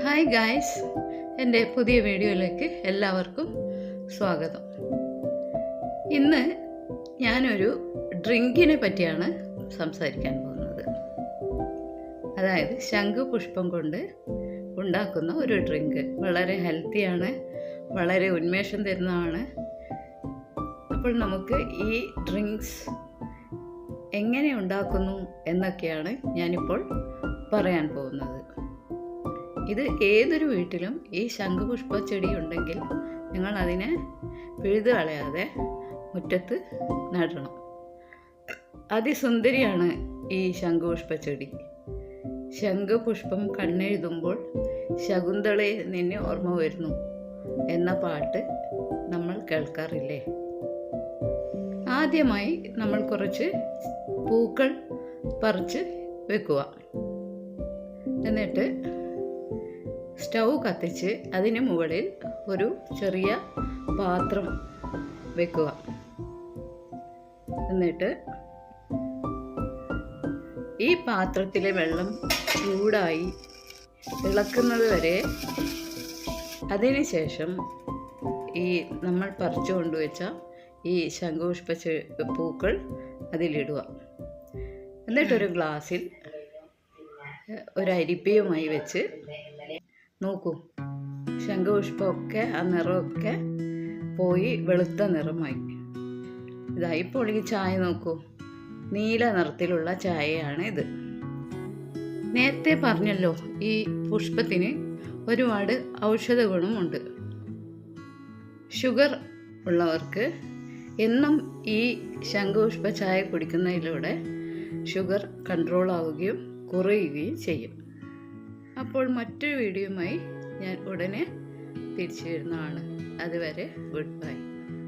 Hi guys എന്റെ പുതിയ വീഡിയോയിലേക്ക് എല്ലാവർക്കും സ്വാഗതം. ഇന്ന് ഞാനൊരു ഡ്രിങ്കിനെ പറ്റിയാണ് സംസാരിക്കാൻ പോകുന്നത്. അതായത് ശംഖുപുഷ്പം കൊണ്ട് ഉണ്ടാക്കുന്ന ഒരു ഡ്രിങ്ക്. വളരെ ഹെൽത്തിയാണ് വളരെ ഉന്മേഷം തരുന്നതാണ്. അപ്പോൾ നമുക്ക് ഈ ഡ്രിങ്ക്സ് എങ്ങനെ ഉണ്ടാക്കുന്നു എന്നൊക്കെയാണ് ഞാനിപ്പോൾ പറയാൻ പോകുന്നത്. ഇത് ഏതൊരു വീട്ടിലും ഈ ശംഖുപുഷ്പ ചെടി ഉണ്ടെങ്കിൽ നിങ്ങൾ അതിനെ പിഴുതു കളയാതെ മുറ്റത്ത് നടണം. അതിസുന്ദരിയാണ് ഈ ശംഖുപുഷ്പ ചെടി ശംഖുപുഷ്പം കണ്ണെഴുതുമ്പോൾ ശകുന്തളെ നിന്നെ ഓർമ്മ വരുന്നു എന്ന പാട്ട് നമ്മൾ കേൾക്കാറില്ലേ? ആദ്യമായി നമ്മൾ കുറച്ച് പൂക്കൾ പറിച്ച് വെക്കുക. എന്നിട്ട് സ്റ്റൗ കത്തിച്ച് അതിന് മുകളിൽ ഒരു ചെറിയ പാത്രം വെക്കുക. എന്നിട്ട് ഈ പാത്രത്തിലെ വെള്ളം ചൂടായി ഇളക്കുന്നത് വരെ അതിനുശേഷം ഈ നമ്മൾ പറിച്ചു കൊണ്ടുവച്ച ഈ ശംഖുപുഷ്പ പൂക്കൾ അതിലിടുക. എന്നിട്ടൊരു ഗ്ലാസ്സിൽ ഒരു അരിപ്പയുമായി വെച്ച് നോക്കൂ. ശംഖുപുഷ്പമൊക്കെ ആ നിറമൊക്കെ പോയി വെളുത്ത നിറമായി. ഇതായി ഇപ്പോൾ ചായ നോക്കൂ. നീല നിറത്തിലുള്ള ചായയാണ് ഇത്. നേരത്തെ പറഞ്ഞല്ലോ ഈ പുഷ്പത്തിന് ഒരുപാട് ഔഷധ ഗുണമുണ്ട്. ഷുഗർ ഉള്ളവർക്ക് എന്നും ഈ ശംഖുപുഷ്പ ചായ കുടിക്കുന്നതിലൂടെ ഷുഗർ കൺട്രോൾ ആവുകയും കുറയുകയും ചെയ്യും. അപ്പോൾ മറ്റൊരു വീഡിയോയുമായി ഞാൻ ഉടനെ തിരിച്ചു വരുന്നതാണ്. അതുവരെ ഗുഡ് ബൈ.